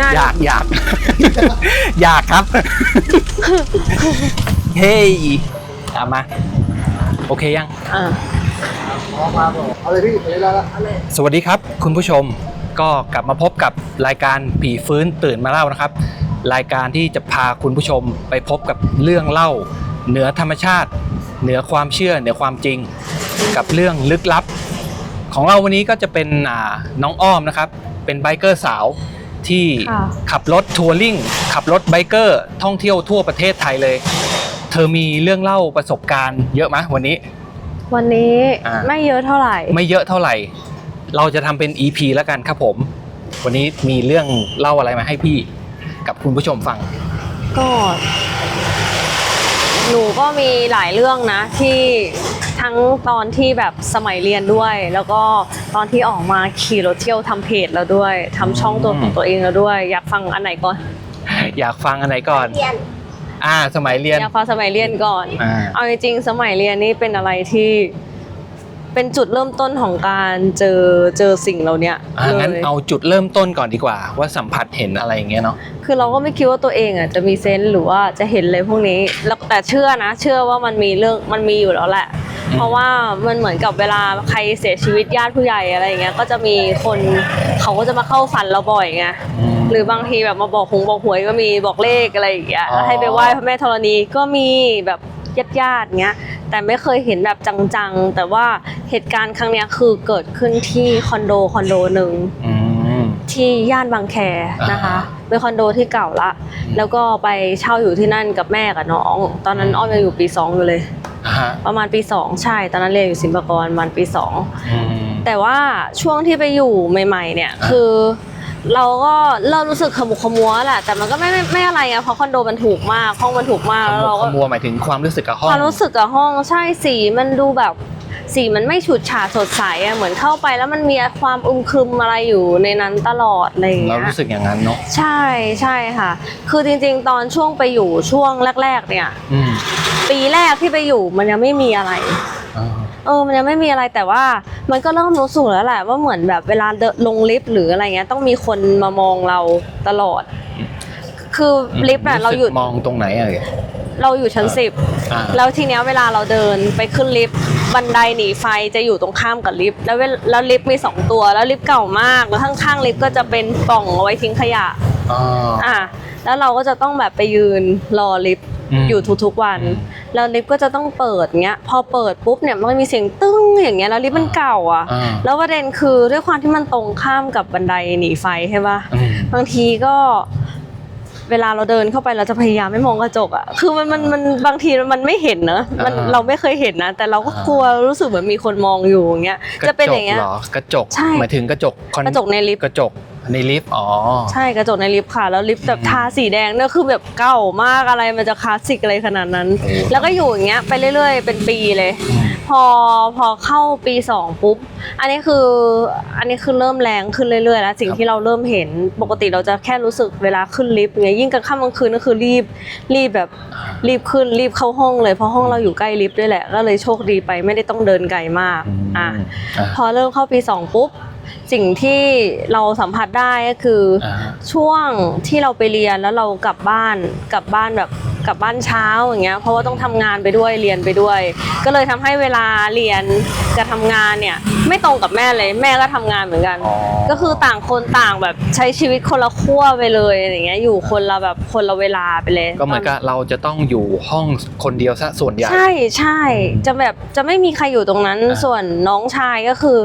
ง่ายอยากอยาก อยากครับ เฮ้ยเอามา โอเคยัง อ่าเอาเลยพี่ไปเลยแล้วสวัสดีครับ คุณผู้ชมก็กลับมาพบกับรายการผีฟื้นตื่นมาเล่านะครับ รายการที่จะพาคุณผู้ชมไปพบกับเรื่องเล่า เหนือธรรมชาติ เหนือความเชื่อเหนือความจริง กับเรื่องลึกลับ ของเราวันนี้ก็จะเป็นอ่าน้องอ้อมนะครับ เป็นไบเกอร์สาวที่ค่ะขับรถทัวริงขับรถไบเกอร์ท่องเที่ยวทั่วประเทศไทยเลย เธอมีเรื่องเล่าประสบการณ์เยอะไหมวันนี้ วันนี้อ่าไม่เยอะเท่าไหร่ ไม่เยอะเท่าไหร่ เราจะทำเป็น EP แล้วกันครับผม วันนี้มีเรื่องเล่าอะไรมาให้พี่กับคุณผู้ชมฟัง ก็หนูก็มีหลายเรื่องนะที่ ทั้งตอนที่แบบสมัยเรียนด้วย แล้วก็ตอนที่ออกมาขี่รถเที่ยวทำเพจแล้วด้วยทำช่องตัวของตัวเองแล้วด้วย อยากฟังอันไหนก่อน อยากฟังอันไหนก่อนอ่า สมัยเรียนอยากฟังสมัยเรียนก่อนอ่าเอาจริงๆสมัยเรียนนี่เป็นอะไรที่เป็นจุดเริ่มต้นของการเจอเจอสิ่งเหล่าเนี้ยอ่าเลงั้นยเอาจุดเริ่มต้นก่อนดีกว่า ว่าสัมผัสเห็นอะไรอย่างเงี้ยเนาะ คือเราก็ไม่คิดว่าตัวเองอะจะมีเซนส์หรือว่าจะเห็นเลยพวกนี้แล้วแต่เชื่อนะ เชื่อว่ามันมีเรื่องมันมีอยู่แล้วแหละ เพราะว่ามันเหมือนกับเวลาใครเสียชีวิตญาติผู้ใหญ่อะไรอย่างเงี้ยก็จะมีคนเขาก็จะมาเข้าฝันเราบ่อยไงอืมหรือบางทีแบบมาบอกหงบอกหวยก็มีบอกเลขอะไรอย่างเงี้ยอ๋อให้ไปไหว้พระแม่ธรณีก็มีแบบญาติญาติๆเงี้ยแต่ไม่เคยเห็นแบบจังๆ แต่ว่าเหตุการณ์ครั้งเนี้ยคือเกิดขึ้นที่คอนโดคอนโดหนึ่งอืมที่ย่านบางแคนะคะอ่าเป็นคอนโดที่เก่าละอืมแล้วก็ไปเช่าอยู่ที่นั่นกับแม่กับน้อง ตอนนั้นอ้อมยังอยู่ปีสองอยู่เลยอ่า ฮะประมาณปีสองใช่ ตอนนั้นเรียนอยู่ศิลปากรประมาณปีสองอืม แต่ว่าช่วงที่ไปอยู่ใหม่ ๆ เนี่ยคือ เราก็เริ่มรู้สึกขมุกขมัวแหละแต่มันก็ไม่ไม่ไม่อะไรไงเพราะคอนโดมันถูกมากห้องมันถูกมากแล้วเราขก็ มัวหมายถึงความรู้สึกกับห้อง ความรู้สึกกับห้องใช่สีมันดูแบบสีมันไม่ฉูดฉาดสดใสอะเหมือนเข้าไปแล้วมันมีความอึมครึมอะไรอยู่ในนั้นตลอดอะไรอย่างเราเงี้ยรู้สึกอย่างนั้นเนาะใช่ใช่ค่ะ คือจริงๆ ตอนช่วงไปอยู่ช่วงแรก ๆ เนี่ย อืม ปีแรกที่ไปอยู่มันยังไม่มีอะไรอ่าเออ มันยังไม่มีอะไรแต่ว่า มันก็เริ่มรู้สึกแล้วแหละว่าเหมือนแบบเวลาเดินลงลิฟต์หรืออะไรเงี้ยต้องมีคนมามองเราตลอด คือลิฟต์น่ะเราอยู่สึกมองตรงไหนอะเราอยู่ชั้นสิบอ่าแล้วทีเนี้ยเวลาเราเดินไปขึ้นลิฟต์บันไดหนีไฟจะอยู่ตรงข้ามกับลิฟต์แล้วเวลแล้วลิฟต์มีสองตัว แล้วลิฟต์เก่ามากแล้วข้างๆลิฟต์ก็จะเป็นกล่องเอาไว้ทิ้งขยะอ่าอะแล้วเราก็จะต้องแบบไปยืนรอลิฟต์ อืมอยู่ทุกๆวันอืมแล้วลิฟต์ก็จะต้องเปิดเงี้ย พอเปิดปุ๊บเนี่ยมันก็มีเสียงตึ้งอย่างเงี้ยแล้วลิฟต์มันเก่าอะอ่าแล้วประเด็นคือด้วยความที่มันตรงข้ามกับบันไดหนีไฟใช่ปะอืมบางทีก็เวลาเราเดินเข้าไปเราจะพยายามไม่มองกระจกอะ คือมันมันมันบางทีมันไม่เห็นเนอะมันอ่าเราไม่เคยเห็นนะ แต่เราก็อ่ากลัวรู้สึกเหมือนมีคนมองอยู่อย่างเงี้ย จะเป็นอย่างเงี้ย กระจกหรอกระจกใช่หมายถึงกระจกคอนกระจกในลิฟต์กระจก ในลิฟต์อ๋อ ใช่กระจกในลิฟต์ค่ะ แล้วลิฟต์แบบอืมทาสีแดงเนี่ยคือแบบเก่ามากอะไรมันจะคลาสสิกอะไรขนาดนั้น โอ้ แล้วก็อยู่อย่างเงี้ยไปเรื่อยๆ เป็นปีเลยอืมพอพอเข้าปีสองปุ๊บ อันนี้คืออันนี้คือเริ่มแรงขึ้นเรื่อยๆแล้วสิ่งที่เราเริ่มเห็นปกติเราจะแค่รู้สึกเวลาขึ้นลิฟต์ไงยิ่งกลางค่ำกลางคืนก็คือรีบรีบแบบรีบขึ้นรีบเข้าห้องเลยเพราะห้องเราอยู่ใกล้ลิฟต์ด้วยแหละก็เลยโชคดีไปไม่ได้ต้องเดินไกลมากอืมอะอะ พอเริ่มเข้าปีสองปุ๊บ สิ่งที่เราสัมผัสได้ก็คือออ่าฮะช่วงที่เราไปเรียนแล้วเรากลับบ้านกลับบ้านแบบ กลับบ้านเช้าอย่างเงี้ยเพราะว่าต้องทำงานไปด้วยเรียนไปด้วย ก็เลยทำให้เวลาเรียนกับทำงานเนี่ยไม่ตรงกับแม่เลยแม่ก็ทำงานเหมือนกันอ๋อก็คือต่างคนต่างแบบใช้ชีวิตคนละขั้วไปเลยอย่างเงี้ยอยู่คนละแบบคนละเวลาไปเลย ก็เหมือนกับเราจะต้องอยู่ห้องคนเดียวซะส่วนใหญ่ใช่ใช่จะแบบจะไม่มีใครอยู่ตรงนั้นอ่าส่วนน้องชายก็คือ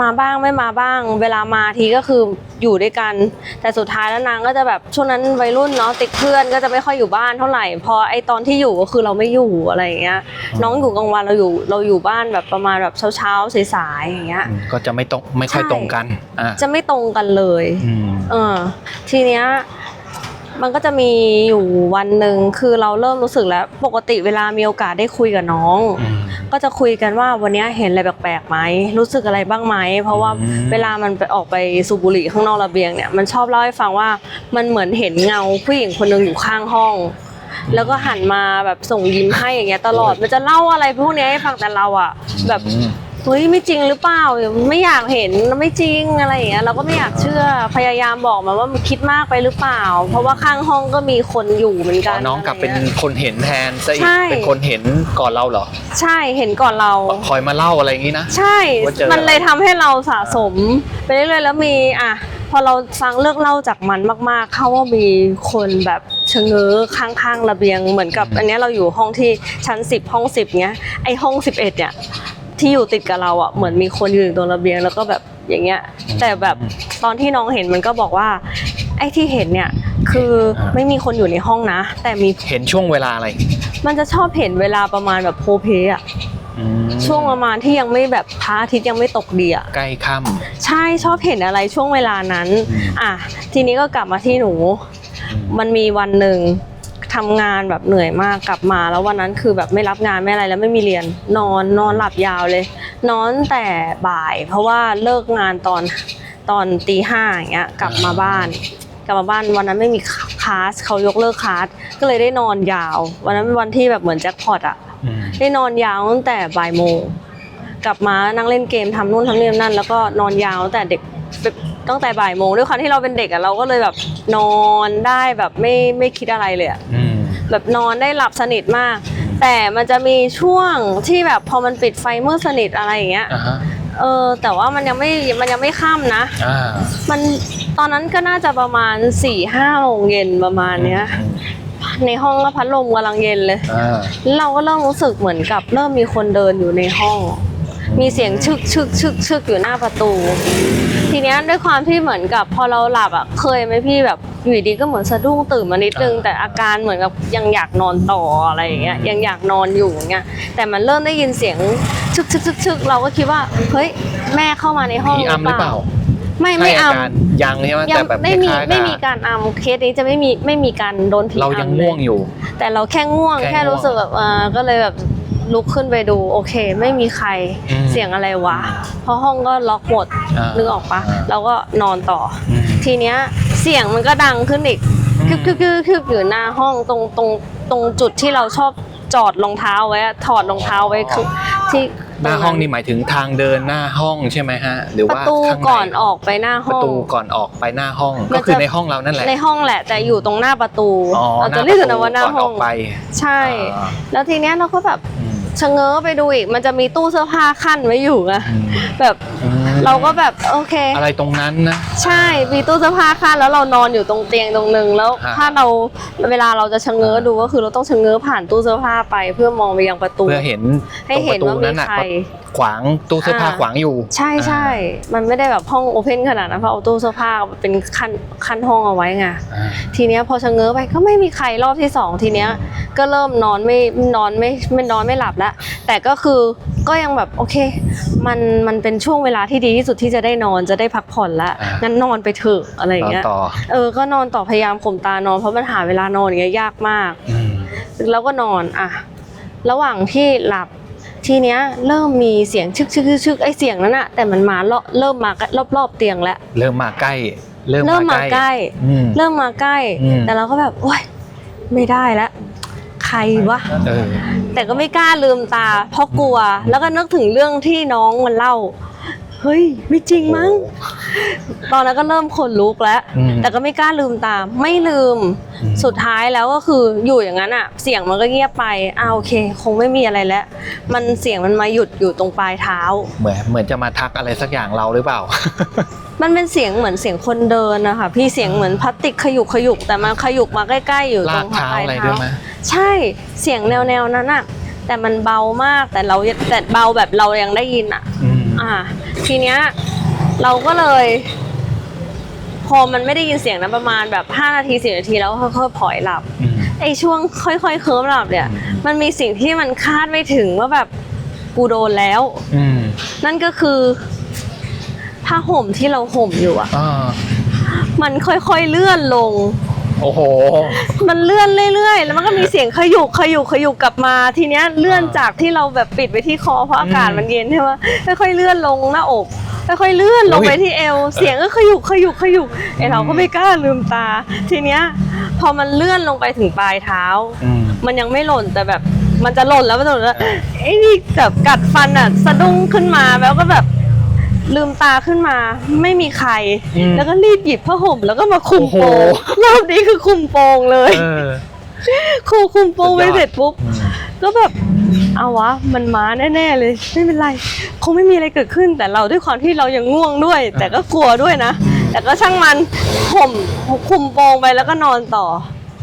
มาบ้างไม่มาบ้าง เวลามาทีก็คืออยู่ด้วยกัน แต่สุดท้ายแล้วนางก็จะแบบช่วงนั้นวัยรุ่นเนาะติดเพื่อนก็จะไม่ค่อยอยู่บ้านเท่าไหร่พอไอตอนที่อยู่ก็คือเราไม่อยู่อะไรอย่างเงี้ย น้องอยู่กลางวันเราอยู่เราอยู่บ้านแบบประมาณแบบเช้าเช้าๆสายๆอย่างเงี้ยอืมก็จะไม่ตรงไม่ค่อยใช่ ตรงกันอ่าจะไม่ตรงกันเลย อืมเออทีเนี้ยมันก็จะมีอยู่วันหนึ่งคือเราเริ่มรู้สึกแล้ว ปกติเวลามีโอกาสได้คุยกับน้อง อืม ก็จะคุยกันว่าวันเนี้ยเห็นอะไรแปลกๆไหมรู้สึกอะไรบ้างไหม เพราะว่าอืม เวลามันไปออกไปสูบบุหรี่ข้างนอกระเบียงเนี่ยมันชอบเล่าให้ฟังว่ามันเหมือนเห็นเงาผู้หญิงคนหนึ่งอยู่ข้างห้อง แล้วก็หันมาแบบส่งยิ้มให้อย่างเงี้ยตลอดมันจะเล่าอะไรพวกเนี้ยให้ฟังแต่เราอะแบบอืมเฮ้ยไม่จริงหรือเปล่าไม่อยากเห็นไม่จริงอะไรอย่างเงี้ยเราก็ไม่อยากเชื่อพยายามบอกมันว่ามันคิดมากไปหรือเปล่า เพราะว่าข้างห้องก็มีคนอยู่เหมือนอ๋กัอนน้องกลับเป็นอะไรงี้ยคนเห็นแทนซะอีกใช่เป็นคนเห็นก่อนเราเหรอ ใช่เห็นก่อนเราคอยมาเล่าอะไรอย่างนี้นะ ใช่ว่าเจอมันเลยทำให้เราสะสมไปเรื่อยๆแล้วมีอะ พอเราฟังเรื่องเล่าจากมันมาก ๆ เข้าว่ามีคนแบบชะเง้อข้างๆระเบียงเหมือนกับอันเนี้ยเราอยู่ห้องที่ชั้น 10 ห้อง 10เนี้ยไอห้อง 11เนี่ยที่อยู่ติดกับเราอะเหมือนมีคนยืนตรงระเบียงแล้วก็แบบอย่างเงี้ยแต่แบบตอนที่น้องเห็นมันก็บอกว่า ไอ้ที่เห็นเนี่ยคือไม่มีคนอยู่ในห้องนะ แต่มีเห็นช่วงเวลาอะไร มันจะชอบเห็นเวลาประมาณแบบโพเพอะอืมช่วงประมาณที่ยังไม่แบบพระอาทิตย์ยังไม่ตกดีอะใกล้ค่ ใช่ชอบเห็นอะไรช่วงเวลานั้นอืมอะทีนี้ก็กลับมาที่หนูำมันมีวันหนึ่งทำงานแบบเหนื่อยมากกลับมา แล้ววันนั้นคือแบบไม่รับงานไม่อะไรแล้วไม่มีเรียนนอนนอนหลับยาวเลย นอนแต่บ่าย เพราะว่าเลิกงานตอนตอนตีห้าอย่างเงี้ยกลับมาบ้าน กลับมาบ้านวันนั้นไม่มีคลาสเขายกเลิกคลาสก็เลยได้นอนยาว วันนั้นเป็นวันที่แบบเหมือนแจ็คพอตอะอืมได้นอนยาวตั้งแต่บ่ายโมง กลับมานั่งเล่นเกมทำนู่นทำนี่ทำนั่น แล้วก็นอนยาวตั้งแต่เด็กตั้งแต่บ่ายโมงด้วยความที่เราเป็นเด็กอะเราก็เลยแบบนอนได้แบบไม่ไม่คิดอะไรเลยอะอืมแบบนอนได้หลับสนิทมาก แต่มันจะมีช่วงที่แบบพอมันปิดไฟมืดสนิทอะไรอย่างเงี้ยอ่าฮะเออแต่ว่ามันยังไม่มันยังไม่ค่ำนะอ่ามันตอนนั้นก็น่าจะประมาณ4ี่ห้าโมงเย็นประมาณเนี้ยในห้องก็พัดลมกำลังเย็นเลยอ่าแล้วเราก็เริ่มรู้สึกเหมือนกับเริ่มมีคนเดินอยู่ในห้อง มีเสียงชึกชึกชึกชึกอยู่หน้าประตู ทีเนี้ยด้วยความที่เหมือนกับพอเราหลับอะเคยไหมพี่แบบอยู่ดีๆก็เหมือนสะดุ้งตื่นมานิดนึงแต่อาการเหมือนกับยังอยากนอนต่ออะไรอย่างเงี้ยยังอยากนอนอยู่อย่างเงี้ยแต่มันเริ่มได้ยินเสียงชึกชึกชึกชึกเราก็คิดว่าเฮ้ยแม่เข้ามาในห้องผีอำหรือเปล่าไม่ไม่ใช่ออาการยังใช่ไหมำยัแต่งแบบไม่มีคล้ายๆไม่มีกับการอำเคสนี้จะไม่มีไม่มีการโดนผีเรายังอำลง่วงอยู่ แต่เราแค่ง่วงแค่แค่รู้สึกแบบอ่าก็เลยแบบ ลุกขึ้นไปดูโอเค ไม่มีใครอืมเสียงอะไรวะ เพราะห้องก็ล็อกหมดอ่านึนึกออกปะอ่าเราก็นอนต่อออืมทีเนี้ยเสียงมันก็ดังขึ้นอีกอืม คึบคึบคึบคึบอยู่หน้าห้องตรงตรงตรงจุดที่เราชอบจอดรองเท้าไว้อะถอดรองเท้าไว้คือที่หน้าห้องนี่หมายถึงทางเดินหน้าห้องใช่ไหมฮะ หรือประว่าตูข้างในก่อนออกไปหน้าปห้ระองตูก่อนออกไปหน้าห้องมันก็คือจะในห้องเรานั่นแหละในห้องแหละแต่อยู่ตรงหน้าประตูอ๋อเราหจะน้าเรียกปกันระตูว่าหน้าก่อนห้ออองกไปใช่ อ่า แล้วทีเนี้ยเราก็แบบอืม ชะเง้อไปดูอีก มันจะมีตู้เสื้อผ้าขั้นไว้อยู่อะอืมแบบอืมเราก็แบบโอเค อะไรตรงนั้นนะใช่มีตู้เสื้อผ้าขั้นแล้วเรานอนอยู่ตรงเตียงตรงนึงแล้วฮะถ้าเราเวลาเราจะชะเง้อดูก็คือเราต้องชะเง้อผ่านตู้เสื้อผ้าไปเพื่อมองไปยังประตูเพื่อเห็นให้ตรงเห็ปนระตูว่ามีนั้นน่ะใครขวางตู้เสื้อผ้าอ่าขวางอยู่ ใช่ใช่มันไม่ได้แบบห้องโอเพนขนาดนั้นเพราะเอาตู้เสื้อผ้าเป็นขั้นขั้นห้องเอาไว้ไงอ่าทีเนี้ยพอชะเง้อไปก็ไม่มีใครรอบที่สองทีเนี้ยก็เริ่มนอนไม่นอนไม่ไม่นอนไม่หลับแล้วแต่ก็คือก็ยังแบบโอเค มันมันเป็นช่วงเวลาที่ดีที่สุดที่จะได้นอนจะได้พักผ่อนละอ่างั้งั้นนอนไปเถอะอะไรอย่างนอนเงี้ยต่อเออก็นอนต่อพยายามข่มตานอนเพราะมันหาเวลานอนอย่างเงี้ยยากมากอืมแล้วก็นอนอะระหว่างที่หลับทีเนี้ยเริ่มมีเสียงชึกชึกชึกชึกไอเสียงนั้นอะแต่มันมาเลาะเริ่มมารอบรอบๆเตียงแล้วเริ่มมาใกล้ เริ่มเริ่มมาใกล้อืมเริ่มมาใกล้อืมแต่เราก็แบบโอ๊ยไม่ได้แล้ว ใครวะเออแต่ก็ไม่กล้าลืมตา เพราะกลัว แล้วก็นึกถึงเรื่องที่น้องมันเล่า เฮ้ย ไม่จริงมั้ง ตอนนั้นก็เริ่มขนลุกแล้ว อืม แต่ก็ไม่กล้าลืมตา ไม่ลืมอืมสุดท้ายแล้วก็คืออยู่อย่างนั้นอะเสียงมันก็เงียบไปอ้าวโอเค คงไม่มีอะไรแล้ว มันเสียงมันมาหยุดอยู่ตรงปลายเท้า เหมือนเหมือนจะมาทักอะไรสักอย่างเราหรือเปล่า มันเป็นเสียงเหมือนเสียงคนเดินนะคะพี่เสียงเหมือนพลาสติกขยุกขยุกแต่มันขยุกมาใกล้ ๆ อยู่ตลารกงเท้าปลายอะไรเท้าด้วยไหมใช่เสียงแนวแนวๆนั้นอะแต่มันเบามากแต่เราแต่เบาแบบเรายังได้ยินอะอืมอ่า ทีเนี้ยเราก็เลย พอมันไม่ได้ยินเสียงนั้นประมาณแบบ5นาที10นาทีแล้วค่อยๆผลอยหลับอืมไอ้ช่วงค่อยๆเคิร์ฟหลับเนี่ยอืมมันมีสิ่งที่มันคาดไม่ถึงว่าแบบกูโดนแล้วอืมนั่นก็คือ ผ้าห่มที่เราห่มอยู่อะอ่ามันค่อยๆเลื่อนลง โอ้โห มันเลื่อนเรื่อยๆ แล้วมันก็มีเสียงขยุกขยุกขยุกกลับมา ทีเนี้ยเลื่อนอ่าจากที่เราแบบปิดไปที่คอเพราะอากาศอืมมันเย็นใช่ไหมค่อยๆเลื่อนลงหน้าอกค่อยๆเลื่อนลงอุ๊ยไปที่เอว เสียงก็ขยุกขยุกขยุกไอเราก็ไม่กล้าลืมตา ทีเนี้ยพอมันเลื่อนลงไปถึงปลายเท้า อืม มันยังไม่หล่นแต่แบบมันจะหล่นแล้วมันจะหล่นแล้วไอ้นี่แบบกัดฟันอะสะดุ้งขึ้นมาแล้วก็แบบ ลืมตาขึ้นมาไม่มีใคร อืมแล้วก็รีบหยิบผ้าห่ม แล้วก็มาคุมโอ้โหโปงรอบนี้คือคุมโปงเลย เออ ครูคุมโปงไปสุดยอด เสร็จปุ๊บ อืม ก็แบบเอาวะมันมาแน่ๆเลยไม่เป็นไรคงไม่มีอะไรเกิดขึ้น แต่เราด้วยความที่เรายังง่วงด้วย แต่ก็กลัวด้วยนะ แต่ก็ช่างมันห่มคุมโปงไปแล้วก็นอนต่อ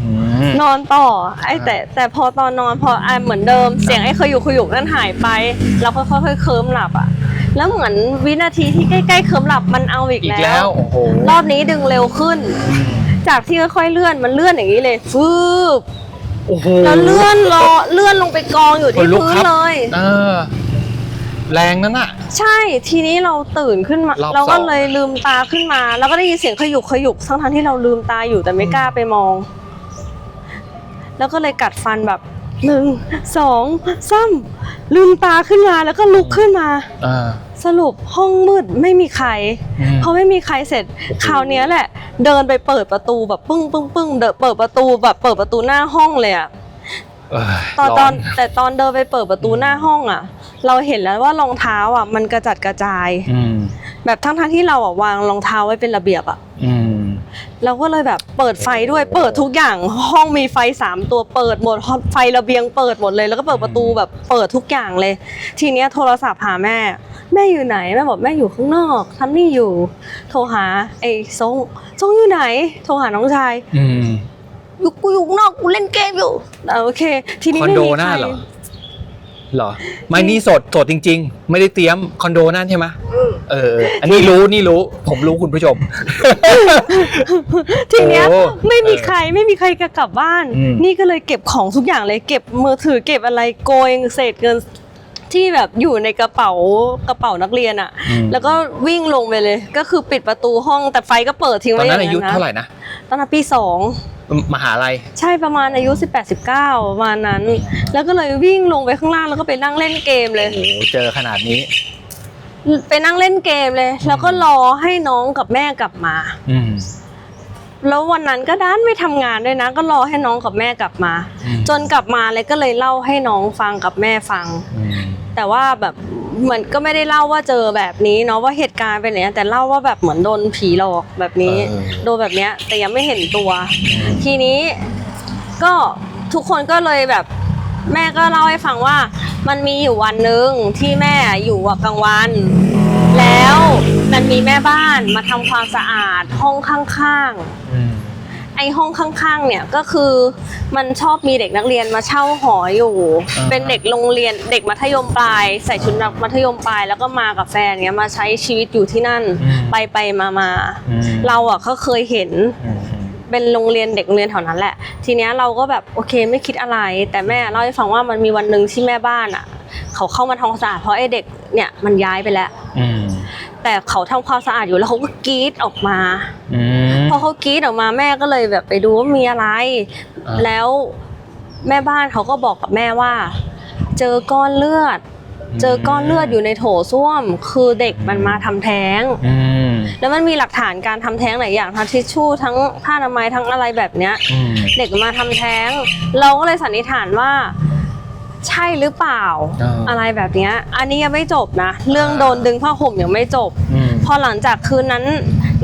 อืม นอนต่อ ไอ้แต่แต่พอตอนนอนพออะเหมือนเดิม เสียงไอ้ขยุกขยุกนั่นหายไป เราค่อยๆเคลิ้มหลับอะ แล้วเหมือนวินาทีที่ใกล้ๆเคลิ้มหลับมันเอาอีกอีกแล้แล้ว วโอ้โหรอบนี้ดึงเร็วขึ้นอืมจากที่ค่อยๆเลื่อนมันเลื่อนอย่างนี้เลยฟืบโอ้โหแล้วเลื่อนรอเลื่อนลงไปกองอยู่ขที่นลุกพื้นครับเลย เออ แรงนั่นน่ะ ใช่ทีนี้เราตื่นขึ้นมารอบเราก็สอง เลยลืมตาขึ้นมา แล้วก็ได้ยินเสียงขยุกขยุกทั้งทั้งๆที่เราลืมตาอยู่แต่ไม่กล้าไปมอง แล้วก็เลยกัดฟันแบบ หนึ่งสองซ้ำลืมตาขึ้นมาแล้วก็ลุกขึ้นมาอ่า สรุปห้องมืดไม่มีใครอืม พอไม่มีใครเสร็จโอ้โหคราวเนี้ยแหละ เดินไปเปิดประตูแบบปึ้งปึ้งปึ้งเดินเปิดประตูแบบเปิดประตูหน้าห้องเลยอะเอ้ยตอนร้ตอนแต่ตอนเดินไปเปิดประตูหน้าห้องอะเราเห็นแล้วว่ารองเท้าอะมันกระจัดกระจาย อืมแบบทั้งทั้งๆที่เราอะวางรองเท้าไว้เป็นระเบียบอะ อืม เราก็เลยแบบเปิดไฟด้วยเปิดทุกอย่างห้องมีไฟสามตัวเปิดหมดไฟระเบียงเปิดหมดเลย แล้วก็เปิดประตูแบบเปิดทุกอย่างเลย ทีเนี้ยโทรศัพท์หาแม่ แม่อยู่ไหนแม่บอกแม่อยู่ข้างนอกทำนี่อยู่ โทรหาไอ้ซงซงอยู่ไหน โทรหาน้องชายอืมอยู่กูอยู่ข้างนอกกูเล่นเกมอยู่อะโอเค ทีนี้คอนไม่โดมีหน้าใคร เหรอเหรอ ไม่นี่สดสดจริง ๆ ไม่ได้เตรียมคอนโดนั่นใช่ไหมเออ อันนี้รู้นี่รู้ ผมรู้คุณผู้ชม ทีเนี้ยโอ้ไม่มีใครไม่มีใครจะกลับบ้าน อืม นี่ก็เลยเก็บของทุกอย่างเลย เก็บมือถือเก็บอะไรโกยเศษเงินที่แบบอยู่ในกระเป๋ากระเป๋านักเรียนอะอืมแล้วก็วิ่งลงไปเลย ก็คือปิดประตูห้องแต่ไฟก็เปิดทิ้งตอไว้นอนั้นย่างอายุนั้นนะเท่าไหร่นะ ตอนนั้นปีสองมหาลัย ใช่ประมาณอายุ 18 19ประมาณนั้น แล้วก็เลยวิ่งลงไปข้างล่างแล้วก็ไปนั่งเล่นเกมเลยโอ้โหเจอขนาดนี้ ไปนั่งเล่นเกมเลย แล้วก็รอให้น้องกับแม่กลับมา อืมแล้ววันนั้นก็ด้านไม่ทำงานด้วยนะ ก็รอให้น้องกับแม่กลับมาอืมจนกลับมาเลยก็เลยเล่าให้น้องฟังกับแม่ฟังอืม แต่ว่าแบบเหมือนก็ไม่ได้เล่าว่าเจอแบบนี้เนาะว่าเหตุการณ์เป็นอย่างนี้ยแต่เล่าว่าแบบเหมือนโดนผีหลอกแบบนี้ เออ โดนแบบเนี้ยแต่ยังไม่เห็นตัว ทีนี้ก็ทุกคนก็เลยแบบ แม่ก็เล่าให้ฟังว่า มันมีอยู่วันหนึ่งที่แม่อยู่อะกลางวัน แล้วมันมีแม่บ้านมาทำความสะอาดห้องข้างๆ อืม ไอห้องข้างๆ เนี่ยก็คือมันชอบมีเด็กนักเรียนมาเช่าหออยู่ อ่า เป็นเด็กโรงเรียนเด็กมัธยมปลาย ใส่ชุดนักมัธยมปลาย แล้วก็มากับแฟนเนี้ยมาใช้ชีวิตอยู่ที่นั่น อืมไปไปมามาอืมเราอะก็เคยเห็นอืม เป็นโรงเรียนเด็กโรงเรียนแถวนั้นแหละ ทีเนี้ยเราก็แบบโอเคไม่คิดอะไร แต่แม่เล่าให้ฟังว่ามันมีวันหนึ่งที่แม่บ้านอะ เขาเข้ามาทำความสะอาดเพราะไอ้เด็กเนี่ยมันย้ายไปแล้ว อืมแต่เขาทำความสะอาดอยู่แล้วเขาก็กรีดออกมา อืม พอเขากรีดออกมาแม่ก็เลยแบบไปดูว่ามีอะไร อ่า แล้วแม่บ้านเขาก็บอกกับแม่ว่า เจอก้อนเลือด เจอก้อนเลือดอยู่ในโถส้วม คือเด็กมันมาทำแท้ง อืมแล้วมันมีหลักฐานการทำแท้งหลายอย่างทั้งทิชชู่ทั้งผ้าอนามัยทั้งอะไรแบบเนี้ย อืมเด็กมาทำแท้ง เราก็เลยสันนิษฐานว่า ใช่หรือเปล่า อ่าอะไรแบบเนี้ยอันนี้ยังไม่จบนะ เรื่องโดนดึงผ้าห่มยังไม่จบ อืม พอหลังจากคืนนั้น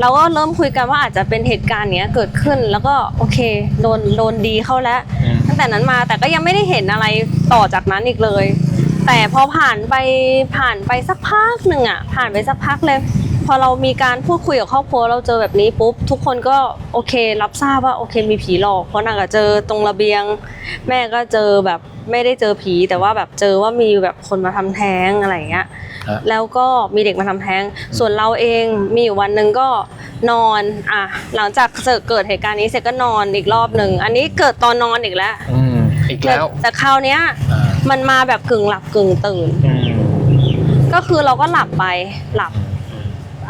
เราก็เริ่มคุยกันว่าอาจจะเป็นเหตุการณ์เนี้ยเกิดขึ้นแล้วก็โอเคโดนโดนดีเข้าแล้วอืมตั้งแต่นั้นมาแต่ก็ยังไม่ได้เห็นอะไรต่อจากนั้นอีกเลย แต่พอผ่านไปผ่านไปสักพักหนึ่งอะผ่านไปสักพักเลย พอเรามีการพูดคุยกับครอบครัวเราเจอแบบนี้ปุ๊บทุกคนก็โอเครับทราบว่าโอเคมีผีหลอกเพราะนางก็เจอตรงระเบียง แม่ก็เจอแบบไม่ได้เจอผี แต่ว่าแบบเจอว่ามีแบบคนมาทำแท้งอะไรอย่างเงี้ยฮะ แล้วก็มีเด็กมาทำแท้ง ส่วนเราเองมีอยู่วันหนึ่งก็นอนอะหลังจากเกิดเหตุการณ์นี้เสร็จก็นอนอีกรอบหนึ่งอันนี้เกิดตอนนอนอีกแล้วอืมอีกแล้วแต่คราวเนี้ย อ่ามันมาแบบกึ่งหลับกึ่งตื่น อืมก็คือเราก็หลับไปหลับ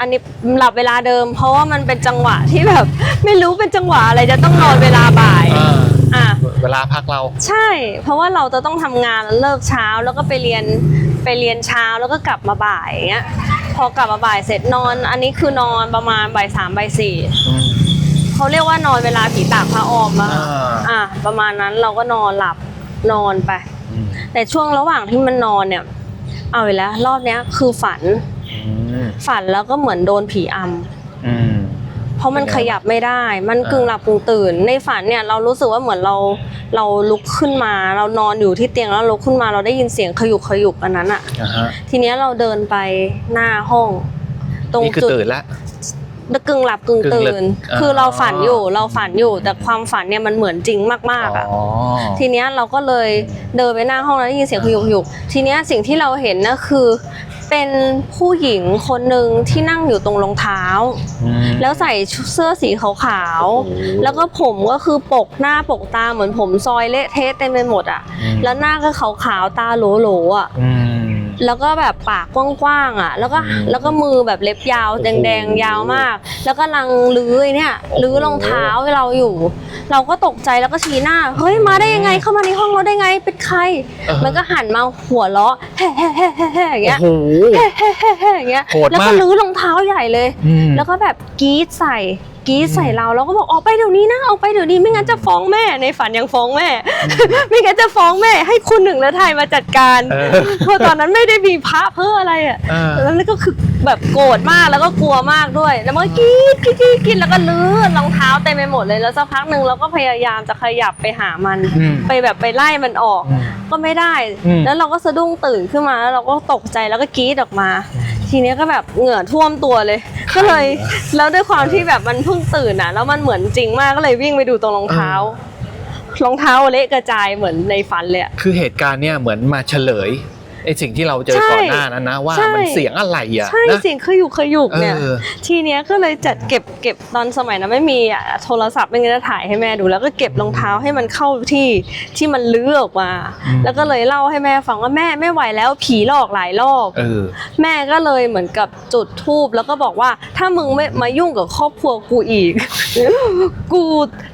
อันนี้หลับเวลาเดิม เพราะว่ามันเป็นจังหวะที่แบบ ไม่รู้เป็นจังหวะอะไรจะต้องนอนเวลาบ่ายอ่าอะ เวลาพักเรา ใช่ เพราะว่าเราจะต้องทำงานแล้วเลิกเช้าแล้วก็ไปเรียนไปเรียนเช้าแล้วก็กลับมาบ่ายอย่างเงี้ยพอกลับมาบ่ายเสร็จนอน อันนี้คือนอนประมาณบ่ายสามบ่ายสี่อืมเขาเรียกว่านอนเวลาผีตากพระออมอะอ่า อะประมาณนั้นเราก็นอนหลับนอนไปอืมแต่ช่วงระหว่างที่มันนอนเนี่ย เอาอีกแล้ว รอบเนี้ยคือฝันอืม ฝันแล้วก็เหมือนโดนผีอำอืมเพราะมันขยับไม่ได้ มันอ่ากึ่งหลับกึ่งตื่น ในฝันเนี่ยเรารู้สึกว่าเหมือนเราเราลุกขึ้นมา เรานอนอยู่ที่เตียงแล้วลุกขึ้นมาเราได้ยินเสียงขยุกขยุกอันนั้นอะอ่าฮะทีเนี้ยเราเดินไปหน้าห้อง ตรงนี่คือจุดตื่นแล้วกึ่งหลับกึ่งกึ่งตื่หลับนอ่าคือเราฝันอยู่เราฝันอยู่ แต่ความฝันเนี่ยมันเหมือนจริงมากๆอะอ๋อทีเนี้ยเราก็เลยเดินไปหน้าห้องแล้วได้ยินเสียงขยุกขยุกทีเนี้ยสิ่งที่เราเห็นนะคือ เป็นผู้หญิงคนหนึ่งที่นั่งอยู่ตรงรองเท้าอืมแล้วใส่เสื้อสีขาวๆแล้วก็ผมก็คือปกหน้าปกตาเหมือนผมซอยเละเทะเต็มไปหมดอะอืมแล้วหน้าก็ขาวๆตาโหลๆอะอืม แล้วก็แบบปากกว้างๆอะ แล้วก็อืมแล้วก็มือแบบเล็บยาวโอ้โหแดงๆยาวมาก แล้วก็ลังลื้อไอ้เนี่ยโอ้โหลื้อรองเท้าให้เราอยู่ เราก็ตกใจแล้วก็ชี้หน้า เฮ้ยมาได้ยังไงเข้ามาในห้องเราได้ไงเป็นใครเออมันก็หันมาหัวเราะแฮ่ๆๆๆอย่างเงี้ยโอ้โหแฮ่ๆๆๆอย่างเงี้ยโหดมากแล้วก็ลื้อรองเท้าใหญ่เลยอืมแล้วก็แบบกรีดใส่ กรีดใส่เราแล้วก็บอกออกไปเดี๋ยวนี้นะออกไปเดี๋ยวนี้ไม่งั้นจะฟ้องแม่ในฝันยังฟ้องแม่ ไม่งั้นจะฟ้องแม่ ให้คุณหนึ่งและไทยมาจัดการเออเพราะตอนนั้นไม่ได้มีพระเพื่ออะไรอะเออแล้วนั่นก็คือแบบโกรธมากแล้วก็กลัวมากด้วย แล้วมันก็กรีดกรีดกรีดกรีดแล้วก็ลื้อรองเท้าเต็มไปหมดเลยแล้วสักพักหนึ่งเราก็พยายามจะขยับไปหามันอืมไปแบบไปไล่มันออกอืมก็ไม่ได้อืมแล้วเราก็สะดุ้งตื่นขึ้นมาแล้วเราก็ตกใจแล้วก็กรี๊ดออกมา ทีเนี้ยก็แบบเหงื่อท่วมตัวเลย ก็เลยแล้วด้วยความที่แบบมันเพิ่งตื่นอะ แล้วมันเหมือนจริงมากก็เลยวิ่งไปดูตรงรองเท้ารองเท้าเละกระจายเหมือนในฝันเลยอะ คือเหตุการณ์เนี่ยเหมือนมาเฉลย ไอ้สิ่งที่เราเจอใช่ก่อนหน้านั้นนะว่าใช่มันเสียงอะไรอะใช่นะเสียงขยุกขยุกเนี่ยเออทีเนี้ยก็เลยจัดเก็บเก็บตอนสมัยนั้นไม่มีอะโทรศัพท์ไม่งั้นจะถ่ายให้แม่ดู แล้วก็เก็บรองเท้าให้มันเข้าที่ที่มันลื้อออกมาอืมแล้วก็เลยเล่าให้แม่ฟังว่าแม่ไม่ไหวแล้วผีหลอกหลายรอบเออแม่ก็เลยเหมือนกับจุดทูบแล้วก็บอกว่าถ้ามึงไม่มายุ่งกับครอบครัวกูอีก กู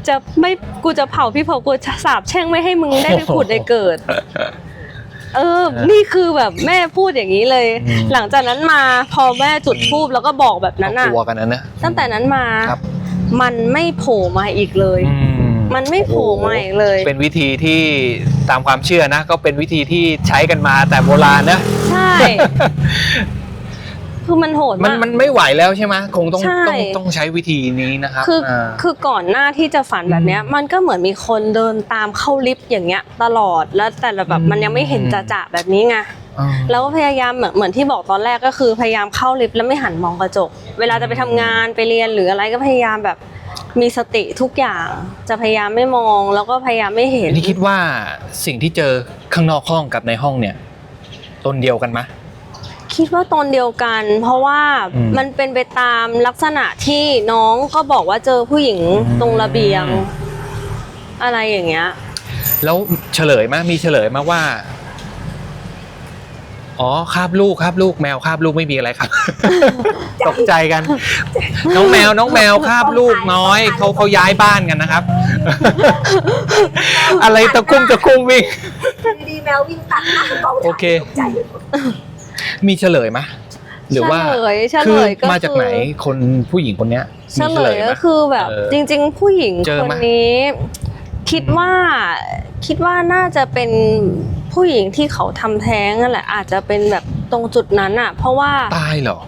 จะไม่กูจะเผาพี่เผากูจะสาบแช่งไม่ให้มึงได้ไปผุดได้เกิด เออ นี่คือแบบแม่พูดอย่างนี้เลย อืม หลังจากนั้นมาพอแม่จุดทูบแล้วก็บอกแบบนั้นเขาน่ะ กลัวกันนะนะตั้งแต่นั้นมา ครับ มันไม่โผล่มาอีกเลยอืมมันไม่โผล่มาอีกเลย เป็นวิธีที่ตามความเชื่อนะ ก็เป็นวิธีที่ใช้กันมาแต่โบราณนะ ใช่ คือมันโหดมันมาก มันไม่ไหวแล้วใช่ไหมคงต้องใช่ ต้องต้องใช้วิธีนี้นะครับคือาคือก่อนหน้าที่จะฝันแบบเนี้ย มันก็เหมือนมีคนเดินตามเข้าลิฟต์อย่างเงี้ย ตลอดแล้วแต่ละแบบอืม มันยังไม่เห็นจะจะๆแบบนี้ไงอ่า แล้วก็พยายามเหมือนเหมือนที่บอกตอนแรกก็คือพยายามเข้าลิฟต์แล้วไม่หันมองกระจก เวลาจะไปทำงานไปเรียนหรืออะไรก็พยายามแบบมีสติทุกอย่าง จะพยายามไม่มองแล้วก็พยายามไม่เห็นนี่คิดว่าสิ่งที่เจอข้างนอกห้องกับในห้องเนี่ย ต้นเดียวกันไหม คิดว่าตนเดียวกัน เพราะว่าอืม มันเป็นไปตามลักษณะที่น้องก็บอกว่าเจอผู้หญิงอืมตรงระเบียง อะไรอย่างเงี้ย แล้วเฉลยไหมมีเฉลยไหมาว่า อ๋อคาบลูกคาบลูกแมวคาบลูกไม่มีอะไรครับ ตกใจกัน น้องแมวน้องแมวคาบลูกน้อยเขาเขาย้ายบ้านกันนะครับ อะไรตะคุ่มตะคุ่มวิ่งดีๆแมววิ่งตัดหน้ากล้องโอเค ตกใจ มีเฉลยไหมหรือว่าเฉลยเฉคืลอยก็มาจากคือไหนคนผู้หญิงคนเนี้ยเฉมีลยไหม ก็คือแบบเออจริง ๆ ผู้หญิงเจอคไหมนนี้ คิดว่าคิดว่าน่าจะเป็นผู้หญิงที่เขาทำแท้งนั่นแหละอาจจะเป็นแบบตรงจุดนั้นอะ เพราะว่าตายเหรอ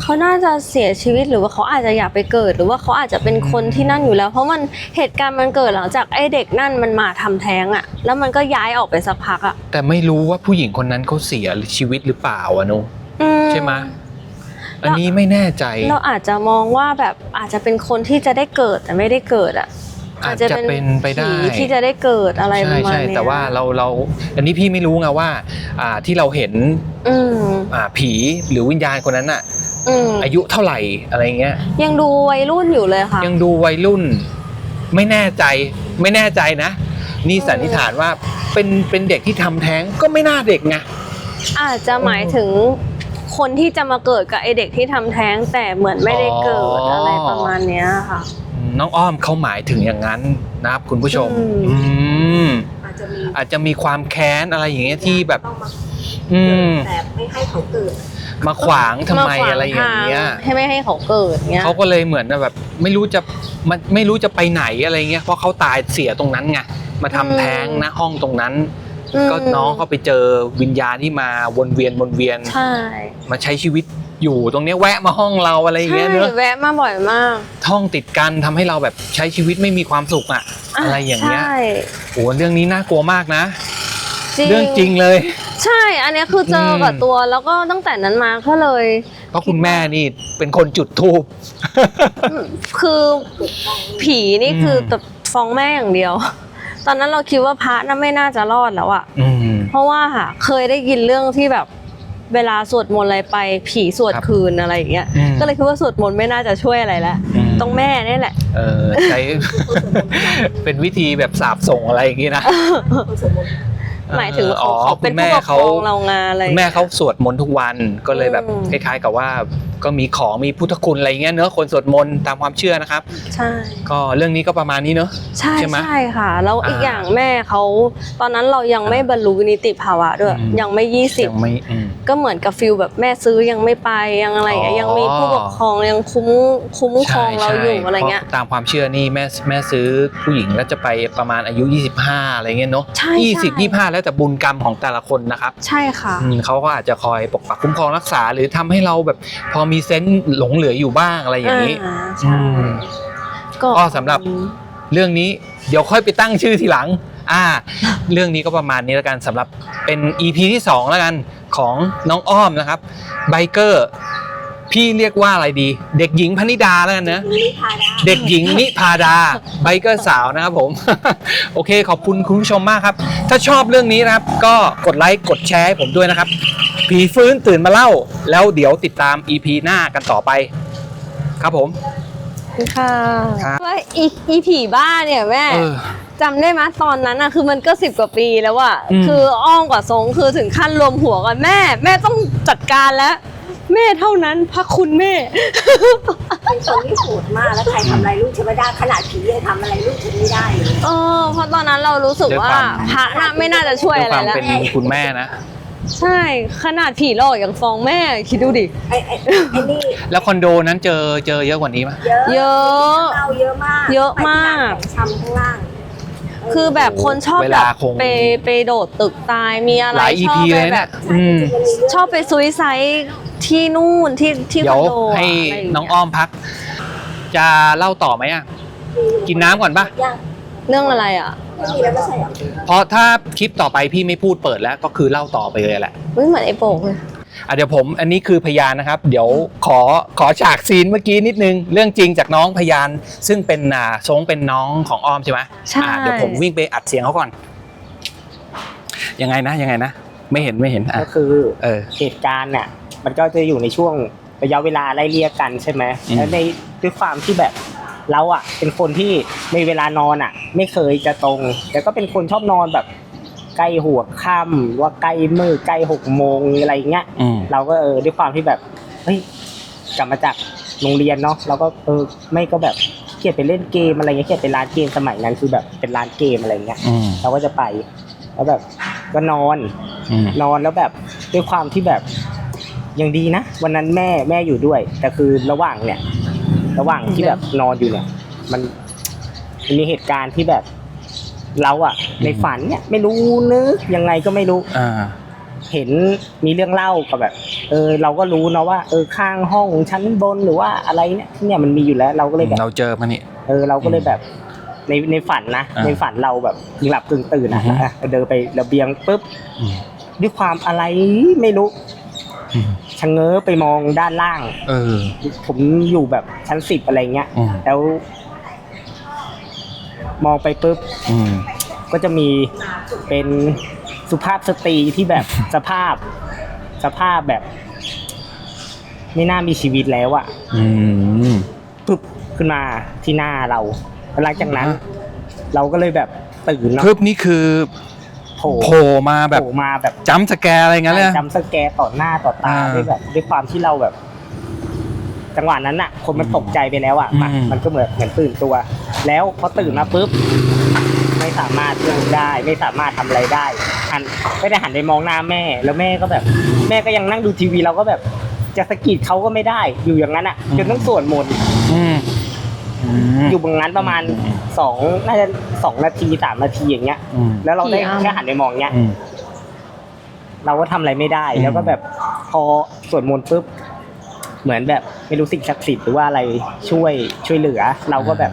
เขาน่าจะเสียชีวิตหรือว่าเขาอาจจะอยากไปเกิด หรือว่าเขาอาจจะเป็นคนที่นั่นอยู่แล้ว เพราะมันเหตุการณ์มันเกิดหลังจากไอ้เด็กนั่นมันมาทำแท้งอะแล้วมันก็ย้ายออกไปสักพักอะแต่ไม่รู้ว่าผู้หญิงคนนั้นเขาเสียชีวิตหรือเปล่าอะนุอื ใช่ไหมอันนี้ไม่แน่ใจ เราอาจจะมองว่าแบบอาจจะเป็นคนที่จะได้เกิดแต่ไม่ได้เกิดอะอาจจะเป็นไปได้ ผีที่จะได้เกิดอะไรประใช่มาณใช่เนี้ยแต่ว่าเราเรา อันนี้พี่ไม่รู้ไงว่า อ่าที่เราเห็นอืม อ่าผีหรือวิญญาณคนนั้นอะ อืมอายุเท่าไหร่อะไรเงี้ย ยังดูวัยรุ่นอยู่เลยค่ะ ยังดูวัยรุ่น ไม่แน่ใจ ไม่แน่ใจนะ นี่สันนิษฐานว่าเป็นเป็นเด็กที่ทำแท้งก็ไม่น่าเด็กไง อาจจะหมายถึงคนที่จะมาเกิดกับไอเด็กที่ทำแท้งแต่เหมือนไม่ได้เกิดอะไรประมาณเนี้ยค่ะ น้องอ้อมเขาหมายถึงอย่างนั้นนะครับคุณผู้ชม อืมอื มอาจจะมีอาจจะมีความแค้นอะไรอย่างเงี้ยที่แบบ ต้องมาอืมแต่ไม่ให้เขาเกิด มาขวางทำไมขวอะไรอย่างเงี้ย ทให้ไม่ให้เขาเกิดเงี้ยเขาก็เลยเหมือนแบบ ไม่รู้จะมันไม่รู้จะไปไหนอะไรเงี้ยเพราะเขาตายเสียตรงนั้นไงมาทำแท้งนะห้องตรงนั้น อืมก็น้องก็ไปเจอวิญญาณที่มาวนเวียนวนเวียน ใช่มาใช้ชีวิตอยู่ตรงเนี้ยแวะมาห้องเราอะไรอย่างใช่เงี้ยเนอะแวะมาบ่อยมากท่องติดกันทำให้เราแบบใช้ชีวิตไม่มีความสุขอะอะไรอย่างเงี้ยใช่โอ้เรื่องนี้น่ากลัวมากนะ เรื่องจริงเลยใช่ อันเนี้ยคือเจอกับอืมตัวแล้วก็ตั้งแต่นั้นมาก็เลย เพราะคุณแม่นี่เป็นคนจุดทูบ คือผีนี่คืออม แต่ฟ้องแม่อย่างเดียว ตอนนั้นเราคิดว่าพระน่าไม่น่าจะรอดแล้วอะอืม เพราะว่าเคยได้ยินเรื่องที่แบบเวลาสวดมนต์อะไรไปผีสวดครับคืนอะไรอย่างเงี้ยอืม ก็เลยคิดว่าสวดมนต์ไม่น่าจะช่วยอะไรแล้วอืมต้องแม่นี่แหละ เออใช้ เป็นวิธีแบบสาบส่งอะไรอย่างงี้นะ คนสวดมนต์ หมายถึงอ๋อเขาคุเป็นณผู้แม่ปกคเขารองเรางานอะไรคุณแม่เขาสวดมนต์ทุกวันก็เลยแบบอืมคล้ายๆกับว่าก็มีของมีพุทธคุณอะไรเงี้ยเนอะคนสวดมนต์ตามความเชื่อนะครับใช่ก็เรื่องนี้ก็ประมาณนี้เนอะใช่ใช่ไหมใช่ค่ะ แล้วอีกอ่าอย่างแม่เขาตอนนั้นเรายังไม่บรรลุนิติภาวะด้วยอืมยังไม่ยี่สิบยังไม่อืมก็เหมือนกับฟิลแบบแม่ซื้อยังไม่ไปยังอะไรอย่างเงี้ยอ๋อยังมีผู้ปกครองยังคุ้มคุ้มครองเราอยู่อะไรเงี้ยพาตามความเชื่อนี่แม่แม่ซื้อผู้หญิงแล้วจะไปประมาณอายุ 25 อะไรเงี้ยเนาะใช่ยี่สิบใช่ยี่ห้าแล้วแต่บุญกรรมของแต่ละคนนะครับใช่ค่ะอืมเขาก็อาจจะคอยปกปักคุ้มครองรักษา หรือทำให้เราแบบพอมีเซนส์หลงเหลืออยู่บ้างอะไรอย่างนี้ อ่าใช่อืม ก็สำหรับ เรื่องนี้เดี๋ยวค่อยไปตั้งชื่อทีหลัง อ่า เรื่องนี้ก็ประมาณนี้แล้วกันสำหรับเป็น EP ที่สองแล้วกันของน้องอ้อมนะครับไบเกอร์พี่เรียกว่าอะไรดี เด็กหญิงพนิดาแล้วกันนะมินิพาดา เด็กหญิงนิพาดาไบเกอร์สาวนะครับผม โอเคขอบคุณคุณผู้ชมมากครับ ถ้าชอบเรื่องนี้นะครับ ก็กดไลค์กดแชร์ให้ผมด้วยนะครับ ผีฟื้นตื่นมาเล่า แล้วเดี๋ยวติดตาม EP หน้ากันต่อไป ครับผม ค่ะครับ ว่าอีอีผีบ้าเนี่ยแม่เออ จำได้ไหมตอนนั้นอะคือมันก็สิบกว่าปีแล้วอะอืม คืออ้อมกับทรงคือถึงขั้นรวมหัวกันแม่ แม่ต้องจัดการแล้ว แม่เท่านั้นพระคุณแม่ เป็นคนที่โหดมากแล้วใครทำอะไรลูกฉันไม่ได้ขนาดผียังทำอะไรลูกฉันไม่ได้เลยเออเพราะตอนนั้นเรารู้สึกว่าพระน่ะไม่น่าจะช่วยด้วยอะไรความแล้วเป็นคุณแม่นะ ใช่ขนาดผีหลอกยังฟ้องแม่คิดดูดิ ไอ้ไอ้ไอ้นี่แล้วคอนโดนั้นเจอเจอเยอะกว่านี้ไหม เยอะเยอะเราเยอะมากเยอะมาก ไปที่ร้นของชำข้างล่าง คือแบบคนชอบเวแบลาบคง ไปไปโดดตึกตายมีอะไรหลายชอบ EP ไปเลยแบเนี่ยบอืม ชอบไปซุยไซด์ที่นู่นที่ที่เดี๋คยอวนโดะให้ะไรย่าเยน้องอ้อมพัก จะเล่าต่อไหมอะ กินน้ำก่อนปะยังเรื่องอะไรอะไม่มีแล้วไม่ใช่เหรอเพราะถ้าคลิปต่อไปพี่ไม่พูดเปิดแล้ว ก็คือเล่าต่อไปเลยแหละ เฮ้ยเหมือนไอ้โป่งเลย อะเดี๋ยวผมอันนี้คือพยานนะครับ เดี๋ยวขอขอฉากซีนเมื่อกี้นิดนึง เรื่องจริงจากน้องพยาน ซึ่งเป็นอ่าทรงเป็นน้องของอ้อมใช่ไหมใช่ อะเดี๋ยวผมวิ่งไปอัดเสียงเขาก่อน ยังไงนะยังไงนะไม่เห็นไม่เห็นอะก็คือเออ เหตุการณ์น่ะมันก็จะอยู่ในช่วงระยะเวลาไล่เลี่ยกันใช่ไหมอืม แล้วในด้วยความที่แบบเราอะเป็นคนที่ในเวลานอนอะ ไม่เคยจะตรง แต่ก็เป็นคนชอบนอนแบบ ใกล้หัวค่ำว่าใกล้มืดใกล้หกโมงอะไรอย่างเงี้ยอืม เราก็เออด้วยความที่แบบเฮ้ยกลับมาจากโรงเรียนเนาะเราก็เออไม่ก็แบบเกลียดไปเล่นเกมอะไรเงี้ยเกลียดไปร้านเกมสมัยนั้นคือแบบเป็นร้านเกมอะไรเงี้ย อืมเราก็จะไปแล้วแบบก็นอน อืมนอนแล้วแบบด้วยความที่แบบยังดีนะ วันนั้นแม่แม่อยู่ด้วย แต่คือระหว่างเนี่ย ระหว่างที่แบบนอนอยู่เนี่ย มันมันมีเหตุการณ์ที่แบบ เราอะในฝันเนี่ยไม่รู้นึกยังไงก็ไม่รู้ อ่า เห็นมีเรื่องเล่ากับแบบ เออ เราก็รู้เนาะว่าเออข้างห้องชั้นบนหรือว่าอะไรเนี่ยที่เนี่ยมันมีอยู่แล้วเราก็เลยแบบเราเจอมานี่ เออเราก็เลยแบบ ในในฝันนะอ่าในฝันเราแบบกึ่งหลับกึ่งตื่นอะอือฮึ อะเดินไประเบียงปุ๊บอืมด้วยความอะไรไม่รู้อืมชะเง้อไปมองด้านล่าง เออผมอยู่แบบชั้นสิบอะไรเงี้ย อืมแล้ว มองไปปุ๊บอืม ก็จะมีเป็นสุภาพสตรีที่แบบ สภาพ สภาพแบบ ไม่น่ามีชีวิตแล้วอะอืมปุ๊บขึ้นมาที่หน้าเราหลังจากนั้น อ่าฮะเราก็เลยแบบตื่นเนาะพึบนี่คือโผล่โผล่มาแบบโผล่มาแบบจัมป์สแกร์อะไรงั้นเลยจำสแกร์ต่อหน้าต่อตาอ่า ด้วยแบบด้วยความที่เราแบบ จังหวะนั้นอะคนมันตกใจไปแล้วอะอืมมันมันก็เหมือนเหมือนตื่นตัว แล้วพอตื่นมาปุ๊บ ไม่สามารถพูดได้ ไม่สามารถทำอะไรได้หันไม่ได้หันไปมองหน้าแม่ แล้วแม่ก็แบบ แม่ก็ยังนั่งดูทีวีเราก็แบบ จะสะกิดเขาก็ไม่ได้ อยู่อย่างนั้นอะจนต้องสวดมนต์อืมมอยู่ตรงนั้นประมาณสองน่าจะสองนาทีสามนาทีอย่างเงี้ย อืมแล้วเราได้กี่อันแค่หันไปมองเงี้ย อืม เราก็ทำอะไรไม่ได้ อืม แล้วก็แบบพอสวดมนต์ปุ๊บ เหมือนแบบไม่รู้สิ่งศักดิ์สิทธิ์หรือว่าอะไรช่วยช่วยเหลือ เราก็แบบ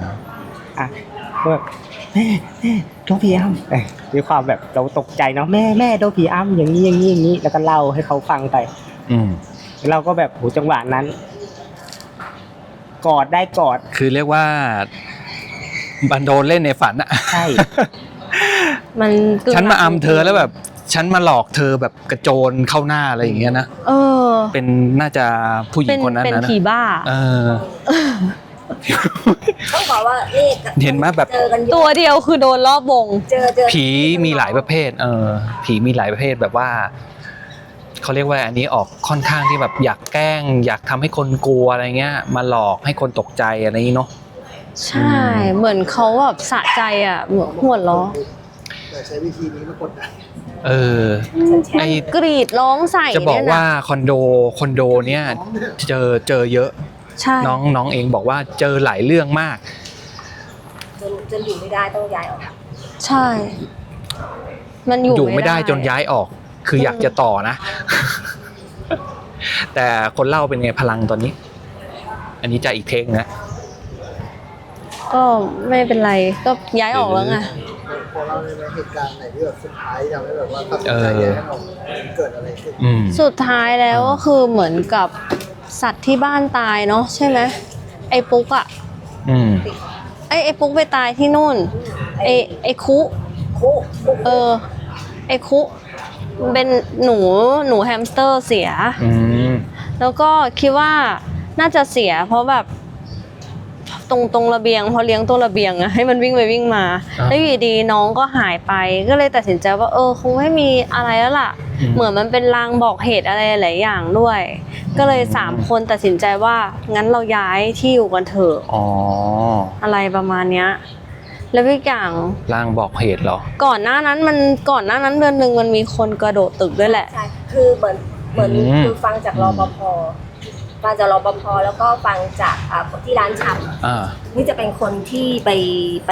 อะก็แบบแม่แม่โดนผีอ้ำเอ้ยด้วยความแบบเราตกใจเนาะแม่แม่โดนผีอ้ำอย่างนี้อย่างนี้อย่างนี้ แล้วก็เล่าให้เขาฟังไป อืมเราก็แบบโหจังหวะนั้น กอดได้กอด คือเรียกว่าบันโดนเล่นในฝันอะใช่ มันกึ่งฉันมาอำเธอแล้วแบบจริง ฉันมาหลอกเธอแบบกระโจนเข้าหน้าอะไรอย่างเงี้ยนะเออ เป็นน่าจะผู้หญิเป็งนคนนั้นเป็นนะนะผีบ้า เออ ต้องบอกว่านี่เห็นไหมแบบ เจอกันเยตัวอะเดียวคือโดนรอบวง เจอเจอผีมีหลายประเภท เออ ผีมีหลายประเภทแบบว่าเขาเรียกว่าอันนี้ออกค่อนข้างที่แบบอยากแกล้ง อยากทำให้คนกลัวอะไรเงี้ย มาหลอกให้คนตกใจอะไรอย่างนี้เนาะ ใช่ เหมือนเขาแบบสะใจอะเหมือนหัวล้อแต่ใช้วิธีนี้มากดดัน เออไอกรีดร้องใส่จะบอกเนี่ยว่านะคอนโดคอนโดเนี่ยเจอเจอเยอะใช่น้องน้องเองบอกว่าเจอหลายเรื่องมากจนจนอยู่ไม่ได้ต้องย้ายออกใช่ มันอยู่อยู่ไม่ได้จนย้ายออก คืออยากจะต่อนะ แต่คนเล่าเป็นไงพลังตอนนี้ อันนี้จะอีกเทคนะก็ไม่เป็นไรก็ย้ายออกแล้วไง พอเราในเหตุการณ์ไหนที่แบบสุดท้ายทำให้แบบว่าตัดสินใจแยกกันออกมันเกิดอะไรขึ้นอืมสุดท้ายแล้วก็คือเหมือนกับสัตว์ที่บ้านตายเนาะใช่ไหมไอ้ปุ๊กอะอืมไอ้ไอ้ปุ๊กไปตายที่นู่นไอ้ไอ้คุคุกคุกเออไอ้คุเป็นหนูหนูแฮมสเตอร์เสีย อืมแล้วก็คิดว่าน่าจะเสียเพราะแบบ ตรงตรงระเบียงพอเลี้ยงตัวระเบียงอะให้มันวิ่งไปวิ่งมา อ่าแล้วอยู่ดีๆน้องก็หายไปก็เลยตัดสินใจว่าเออคงไม่มีอะไรแล้วล่ะ อืม เหมือนมันเป็นลางบอกเหตุอะไรหลายอย่างด้วย ก็เลยสามคนตัดสินใจว่างั้นเราย้ายที่อยู่กันเถอะอ๋ออะไรประมาณเนี้ยแล้วอีกอย่างลางบอกเหตุเหรอ ก่อนหน้านั้นมันก่อนหน้านั้นเดือนหนึ่งมันมีคนกระโดดตึกด้วยแหละ ใช่คือเหมือนเหมือนอืม คือฟังจากรปภ ฟังจากรปภแล้วก็ฟังจากอ่าที่ร้านชำอ่านี่จะเป็นคนที่ไปไป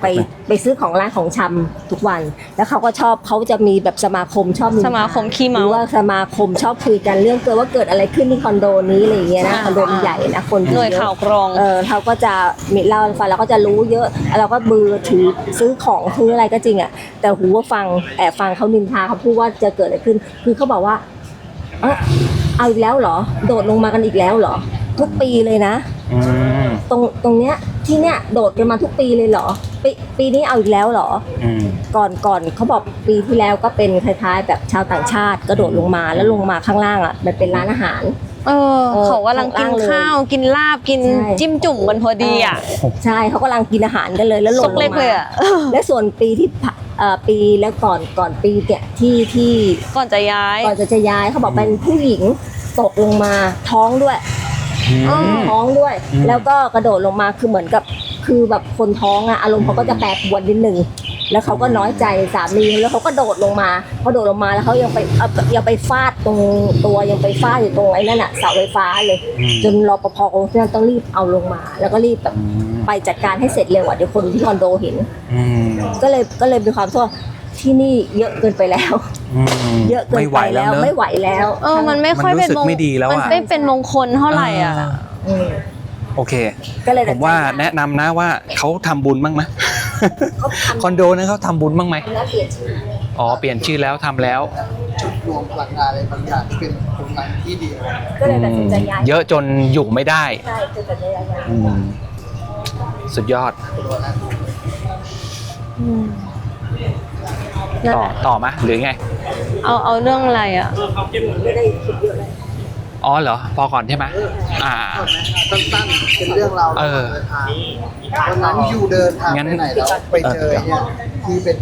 ไปไปซื้อของร้านของชำทุกวัน แล้วเขาก็ชอบเขาจะมีแบบสมาคมชอบนินทสมาคมขี้เมาหรือว่าสมาคมชอบคุยกันเรื่องเกิดว่าเกิดอะไรขึ้นที่คอนโดนี้อะไรอย่างเงี้ยนะอ่า คอนโดมันใหญ่นะคนหน่วยเอะ ข่าวกรอง เออเขาก็จะมีเล่าให้ฟังเราก็จะรู้เยอะเราก็มือถือซื้อของซื้ออะไรก็จริงอะแต่หูว่าฟังแอบฟังเขานินทาเขาพูดว่าจะเกิดอะไรขึ้น คือเขาบอกว่าเอะ เอาอีกแล้วเหรอ โดดลงมากันอีกแล้วเหรอ ทุกปีเลยนะ อืมตรงตรงเนี้ยที่เนี้ยโดดกันมาทุกปีเลยเหรอ ปีปีนี้เอาอีกแล้วเหรอ อืมก่อนก่อนเขาบอกปีที่แล้วก็เป็นคล้ายๆ แบบชาวต่างชาติกระโดดลงมาแล้วลงมาข้างล่างอะมันเป็นร้านอาหาร เออเออเขากำลังกินข้างล่างเลยข้าวกินลาบกินใช่ จิ้มจุ่มกันพอดีอะใช่เขากำลังกินอาหารกันเลยแล้วหซล่นกลเล็งกเลยมาอะ และส่วนปีที่ผ่า เอ่อปีแล้วก่อนก่อนปีเนี่ยที่ที่ก่อนจะย้าย ก่อนจะจะย้ายเขาบอกเป็นผู้หญิงตกลงมาท้องด้วย อืม ท้องด้วย อืม แล้วก็กระโดดลงมาคือเหมือนกับคือแบบคนท้องอะอารมณ์เขาก็จะแปรปรวนนิดนึง แล้วเขาก็น้อยใจสามีแล้วเขาก็โดดลงมาพอโดดลงมาแล้วเขายังไปเอายังไปฟาดตรงตัวยังไปฟาดอยู่ตรงไอ้นั่นอะเสาไฟฟ้าเลยอืมจนรปภของที่นั่นต้องรีบเอาลงมา แล้วก็รีบแบบอืมไปจัดการให้เสร็จเร็วอะเดี๋ยวคนที่คอนโดเห็นอืมก็เลยก็เลยมีความโทษที่นี่เยอะเกินไปแล้วอืมเยอะเกิไม่นไหวไปแล้แล้ววเนอะไม่ไหวแล้วเออมันไม่ค่อยมันรู้เป็นสึกมงไม่ดีแล้วอะมันไม่เป็นมงคลเท่าไหร่อะอืมโอเคก็เลยผมว่าแนะนำนะว่าเขาทำบุญบ้างไหมเขาทำ คอนโดนั้นเขาทำบุญบ้างไหมแล้วเปลี่ยนชื่ออ๋อเปลี่ยนชื่อแล้วทำแล้ว จุดรวมพลังงานอะไรบางอย่างที่เป็นพลังที่ดีก็เลยตัดสินใจย้ายเยอะจนอยู่ไม่ได้ใช่จะตัดสินใจย้ายอืมสุดยอด ตัวนั้นอืมนั่นต่อแหละต่อมะหรือไง เอาเอาเรื่องอะไรอะ ไม่ได้คิดเยอะเลย อ๋อเหรอ พอก่อนใช่ไหมอ่าตั้งๆเป็นเรื่องราวเออ เดินทางวันนั้นอยู่เดินทางงั้นไปไหนแล้วไปเจอเนี่ยที่เป็น